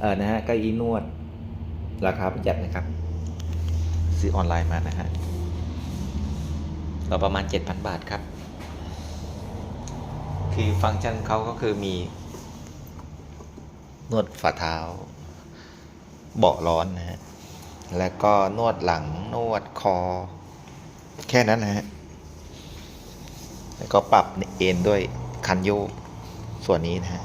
เออนะฮะเก้าอี้นวด ราคาประหยัดนะครับ ซื้อออนไลน์มานะฮะก็ประมาณ 7,000 บาทครับ คือฟังก์ชันเขาก็คือมี นวดฝ่าเท้า เบาะร้อนนะฮะ แล้วก็นวดหลังนวดคอ แค่นั้นนะฮะ แล้วก็ปรับเอ็นด้วยคันโยกส่วนนี้นะฮะ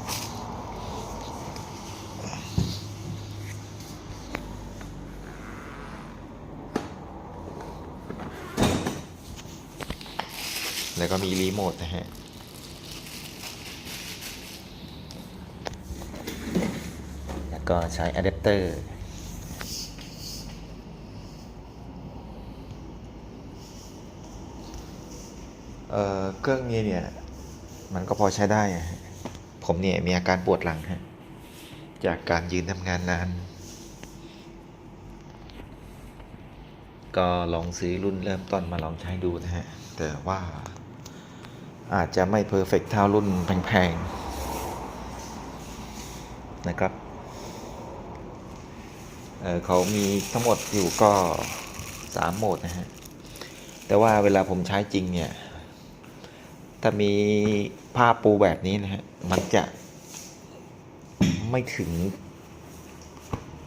แล้วก็มีรีโมทนะฮะแล้วก็ใช้อะแดปเตอร์เอ่อเครื่องนี้เนี่ย มันก็พอใช้ได้ ผมเนี่ย มีอาการปวดหลังฮะ จากการยืนทำงานนาน ก็ลองซื้อรุ่นเริ่มต้นมาลองใช้ดูนะฮะ แต่ว่า อาจจะไม่เพอร์เฟกเท่ารุ่นแพงๆ นะครับเเขามีทั้งหมดอยู่ก็สามโหมดนะฮะ แต่ว่าเวลาผมใช้จริงเนี่ย ถ้ามีผ้าปูแบบนี้นะฮะ มันจะไม่ถึง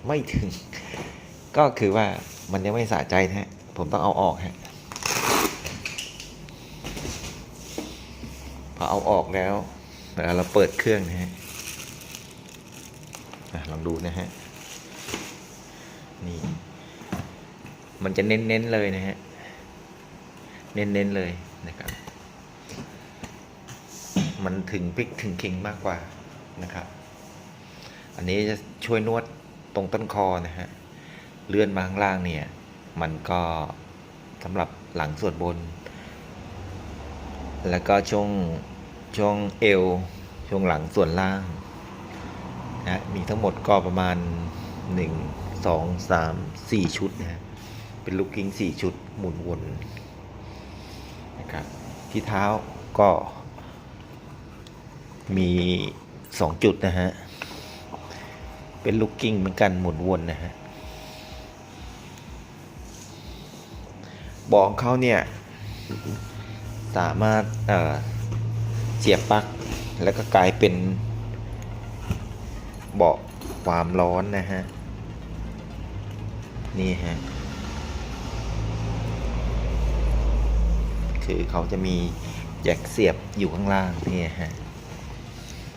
ไม่ถึง ก็คือว่ามันยังไม่สะใจนะฮะ ผมต้องเอาออกฮะ พอเอาออกแล้วเวลาเราเปิดเครื่องนะฮะอะลองดูนะฮะ นี่ มันจะเน้นๆเลยนะฮะ เน้นๆเลยนะครับ มันถึงพริกถึงคิงมากกว่านะครับ อันนี้จะช่วยนวดตรงต้นคอนะฮะ เลื่อนมาข้างล่างเนี่ย มันก็สำหรับหลังส่วนบน แล้วก็ช่วง ช่วงเอว ช่วงหลังส่วนล่างนะมีทั้งหมดก็ประมาณ 1 2 3 4 ชุดนะฮะเป็นลูกกิ้ง 4 ชุดหมุนวนนะครับที่เท้าก็มี 2 จุดนะฮะ เป็นลูกกิ้งเหมือนกันหมุนวนนะฮะบองเขาเนี่ย สามารถเอ่อ เสียบปลั๊กแล้วก็กลายเป็นเบาะความร้อนนะฮะ นี่ฮะ คือเขาจะมีแจ็คเสียบอยู่ข้างล่างนี่ฮะ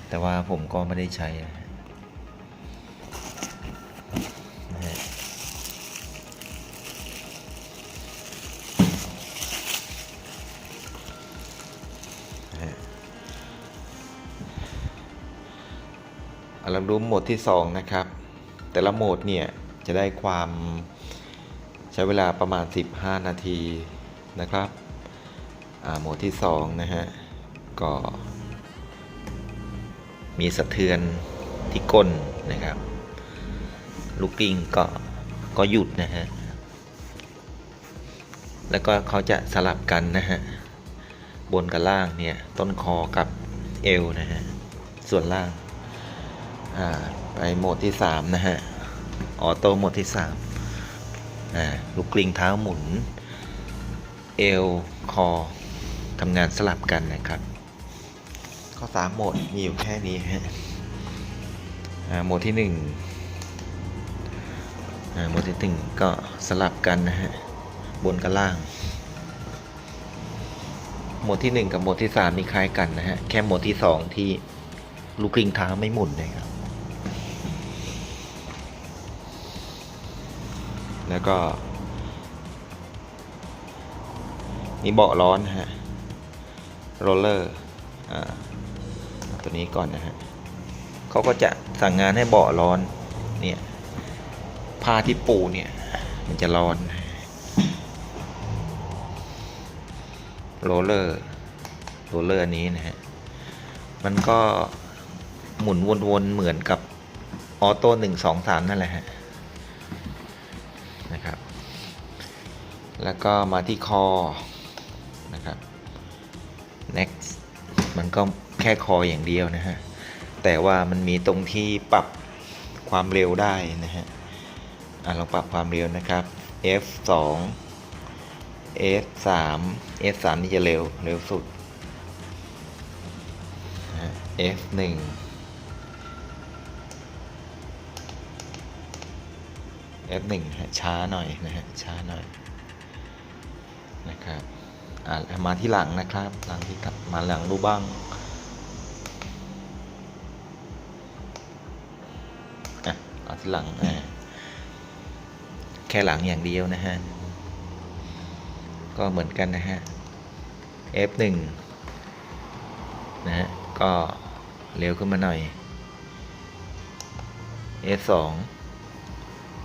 แต่ว่าผมก็ไม่ได้ใช้นะ เอาเราดูโหมดที่ 2 นะครับ แต่ละโหมดเนี่ยจะได้ความใช้เวลาประมาณ 15 นาทีนะครับโหมดที่ 2 นะฮะ ก็มีสะเทือนที่ก้นนะครับ ลูกกิ้งก็ก็หยุดนะฮะ แล้วก็เขาจะสลับกันนะฮะ บนกับล่างเนี่ย ต้นคอกับเอวนะฮะ ส่วนล่าง อ่าไปโหมดที่ 3 นะฮะ ออโต้โหมดที่3อ่าลูกกลิ้งเท้าหมุน เอว คอทำงานสลับกันนะครับ ข้อ 3 โหมดมีอยู่แค่นี้ฮะอ่าโหมดที่1อ่าโหมดที่ 1 ก็สลับกันนะฮะ บนกับล่าง โหมดที่ 1 กับโหมดที่ 3 นี่คล้ายกันนะฮะ แค่โหมดที่ 2 ที่ลูกกลิ้งเท้าไม่หมุนนะครับ แล้วก็ นี่เบาะร้อนฮะโรลเลอร์อตัวนี้ก่อนนะฮะเขาก็จะสั่งงานให้เบาะร้อนเนี่ยผ้าที่ปูเนี่ย มันจะร้อนโรลเลอร์โรลเลอร์อันนี้นะฮะมันก็หมุนวนๆเหมือนกับออโต้หนึ่งสองสามนั่นแหละฮะ แล้วก็มาที่คอนะครับ next มันก็แค่คออย่างเดียวนะฮะ แต่ว่ามันมีตรงที่ปรับความเร็วได้นะฮะอะลองปรับความเร็วนะครับ F 2 F 3 F 3นี่จะเร็วเร็วสุดนะฮะ F 1 F 1ฮะช้าหน่อยนะฮะช้าหน่อย นะครับมาที่หลังนะครับ หลังที่มาหลังดูบ้างอะเอาที่หลังอ่าแค่หลังอย่างเดียวนะฮะ ก็เหมือนกันนะฮะ F1 นะฮะ ก็เร็วขึ้นมาหน่อย F2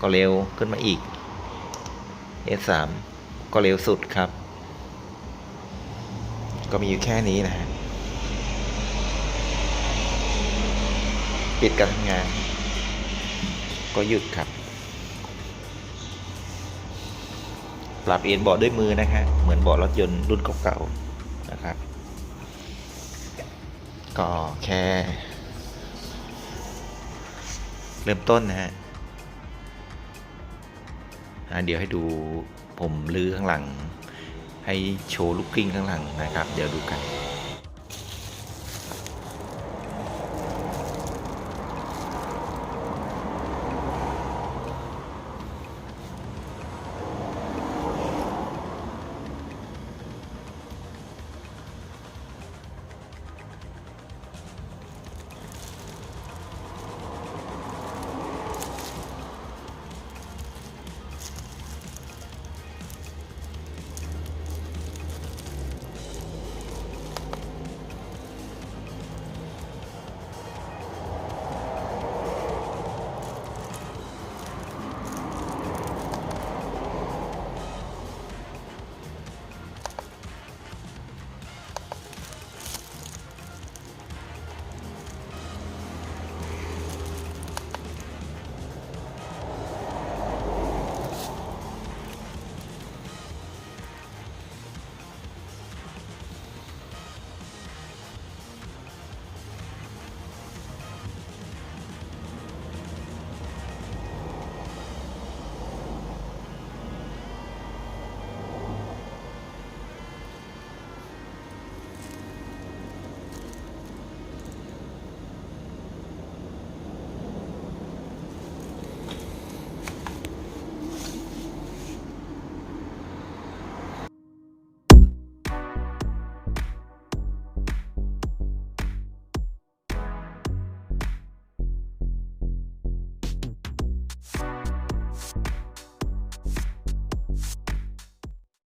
ก็เร็วขึ้นมาอีก F3 ก็เร็วสุดครับ ก็มีอยู่แค่นี้นะฮะปิดการทำงาน ก็หยุดครับ ปรับเอ็นเบาะด้วยมือนะฮะเหมือนเบาะรถยนต์รุ่นเก่าๆนะครับ ก็แค่ เริ่มต้นนะฮะะเดี๋ยวให้ดู ผมลื้อข้างหลัง ให้โชว์ลูกกลิ้งข้างหลังนะครับ เดี๋ยวดูกัน